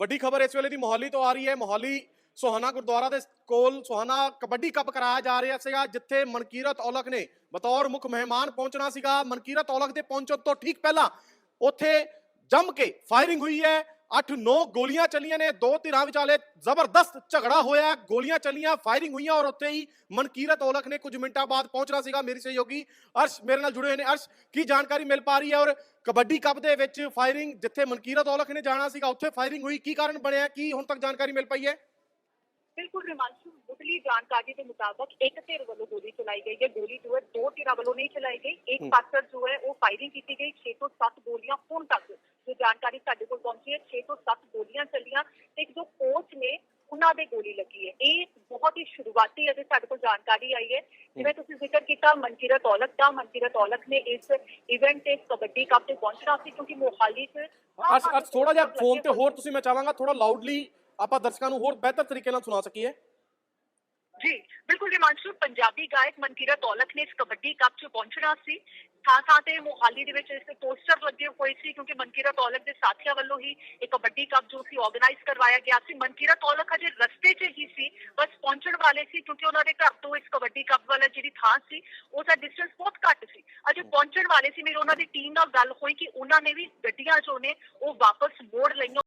ਵੱਡੀ ਖਬਰ ਇਸ ਵੇਲੇ ਦੀ ਮੋਹਾਲੀ ਤੋਂ ਆ ਰਹੀ ਹੈ। ਮੋਹਾਲੀ ਸੁਹਾਣਾ ਗੁਰਦੁਆਰਾ ਦੇ ਕੋਲ ਸੁਹਾਣਾ ਕਬੱਡੀ ਕੱਪ ਕਰਾਇਆ ਜਾ ਰਿਹਾ ਸੀਗਾ, ਜਿੱਥੇ ਮਨਕੀਰਤ ਔਲਖ ਨੇ ਬਤੌਰ ਮੁੱਖ ਮਹਿਮਾਨ ਪਹੁੰਚਣਾ ਸੀਗਾ। ਮਨਕੀਰਤ ਔਲਖ ਦੇ ਪਹੁੰਚਣ ਤੋਂ ਠੀਕ ਪਹਿਲਾਂ ਉੱਥੇ ਜੰਮ ਕੇ ਫਾਇਰਿੰਗ ਹੋਈ ਹੈ। 8-9 ਗੋਲੀਆਂ ਚੱਲੀਆਂ ਨੇ ਦੋ ਧਿਰਾਂ ਵਿਚਾਲੇ ਜ਼ਬਰਦਸਤ ਝਗੜਾ ਹੋਇਆ ਗੋਲੀਆਂ ਚੱਲੀਆਂ ਫਾਇਰਿੰਗ ਹੋਈਆਂ ਔਰ ਉੱਥੇ ਹੀ ਮਨਕੀਰਤ ਔਲਖ ਨੇ ਕੁਝ ਮਿੰਟਾਂ ਬਾਅਦ ਪਹੁੰਚਣਾ ਸੀਗਾ ਮੇਰੀ ਸਹਿਯੋਗੀ ਅਰਸ਼ ਮੇਰੇ ਨਾਲ ਜੁੜੇ ਹੋਏ ਨੇ। ਅਰਸ਼ ਕੀ ਜਾਣਕਾਰੀ ਮਿਲ ਪਾ ਰਹੀ ਹੈ ਔਰ ਕਬੱਡੀ ਕੱਪ ਦੇ ਵਿੱਚ ਫਾਇਰਿੰਗ ਜਿੱਥੇ ਮਨਕੀਰਤ ਔਲਖ ਨੇ ਜਾਣਾ ਸੀਗਾ ਉੱਥੇ ਫਾਇਰਿੰਗ ਹੋਈ ਕੀ ਕਾਰਨ ਬਣਿਆ ਕੀ ਹੁਣ ਤੱਕ ਜਾਣਕਾਰੀ ਮਿਲ ਪਈ ਹੈ? ਬਿਲਕੁਲ ਰਿਮਾਂਸ਼ੂ ਮੁੱਢਲੀ ਜਾਣਕਾਰੀ ਦੇ ਮੁਤਾਬਕ ਇੱਕ ਧਿਰ ਵੱਲੋਂ ਗੋਲੀ ਚਲਾਈ ਗਈ ਹੈ। ਗੋਲੀ ਜੋ ਹੈ ਦੋ ਧਿਰਾਂ ਵੱਲੋਂ ਨਹੀਂ ਚਲਾਈ ਗਈ ਇੱਕ। ਪਾਸਰ ਜੋ ਹੈ ਉਹ ਫਾਇਰਿੰਗ ਕੀਤੀ ਗਈ 6 ਤੋਂ 7 ਗੋਲੀਆਂ ਹੁਣ ਤੱਕ ਜੋ ਜਾਣਕਾਰੀ ਸਾਡੇ ਕੋਲ ਪਹੁੰਚੀ ਹੈ 6 ਤੋਂ 7 ਗੋਲੀਆਂ ਚੱਲੀਆਂ ਤੇ ਇੱਕ ਜੋ ਕੋਚ ਨੇ, ਉਹਨਾਂ ਦੇ ਗੋਲੀ ਲੱਗੀ ਹੈ। ਇਹ ਬਹੁਤ ਹੀ ਸ਼ੁਰੂਆਤੀ ਅਜੇ ਸਾਡੇ ਕੋਲ ਜਾਣਕਾਰੀ ਆਈ ਹੈ। ਜਿਵੇਂ ਤੁਸੀਂ ਜ਼ਿਕਰ ਕੀਤਾ ਮਨਕੀਰਤ ਔਲਖ ਦਾ ਮਨਕੀਰਤ ਔਲਖ ਨੇ ਇਸ ਇਵੈਂਟ ਤੇ ਕਬੱਡੀ ਕੱਪ ਤੇ ਪਹੁੰਚਣਾ ਸੀ ਕਿਉਂਕਿ ਮੋਹਾਲੀ 'ਚ ਅਰਸ਼ ਥੋੜਾ ਜਿਹਾ ਫੋਨ ਤੇ ਹੋਰ ਤੁਸੀਂ ਮੈਂ ਚਾਹਾਂਗਾ ਥੋੜਾ ਲਾਊਡਲੀ ਆਪਾਂ ਦਰਸ਼ਕਾਂ ਨੂੰ ਹੋਰ ਬਿਹਤਰ ਤਰੀਕੇ ਨਾਲ ਸੁਣਾ ਸਕੀਏ। ਜੀ, ਬਿਲਕੁਲ ਰਿਮਾਂਸ਼ੂ ਪੰਜਾਬੀ ਗਾਇਕ ਮਨਕੀਰਤ ਔਲਖ ਨੇ ਇਸ ਕਬੱਡੀ ਕੱਪ 'ਚ ਪਹੁੰਚਣਾ ਸੀ। ਥਾਂ ਥਾਂ ਤੇ ਮੁਹਾਲੀ ਦੇ ਵਿੱਚ ਇਸ ਦੇ ਪੋਸਟਰ ਲੱਗੇ ਹੋਏ ਸੀ ਕਿਉਂਕਿ ਮਨਕੀਰਤ ਔਲਖ ਦੇ ਸਾਥੀਆਂ ਵੱਲੋਂ ਹੀ ਇਹ ਕਬੱਡੀ ਕੱਪ ਜੋ ਸੀ ਆਰਗੇਨਾਈਜ਼ ਕਰਵਾਇਆ ਗਿਆ ਸੀ। ਮਨਕੀਰਤ ਔਲਖ ਅਜੇ ਰਸਤੇ 'ਚ ਹੀ ਸੀ, ਬਸ ਪਹੁੰਚਣ ਵਾਲੇ ਸੀ ਕਿਉਂਕਿ ਉਹਨਾਂ ਦੇ ਘਰ ਤੋਂ ਇਸ ਕਬੱਡੀ ਕੱਪ ਵਾਲਾ ਜਿਹੜੀ ਥਾਂ ਸੀ ਉਹਦਾ ਡਿਸਟੈਂਸ ਬਹੁਤ ਘੱਟ ਸੀ। ਅਜੇ ਪਹੁੰਚਣ ਵਾਲੇ ਸੀ, ਮੇਰੀ ਉਹਨਾਂ ਦੀ ਟੀਮ ਨਾਲ ਗੱਲ ਹੋਈ ਕਿ ਉਹਨਾਂ ਨੇ ਵੀ ਗੱਡੀਆਂ ਜੋ ਨੇ ਉਹ ਵਾਪਸ ਮੋੜ ਲਈਆਂ।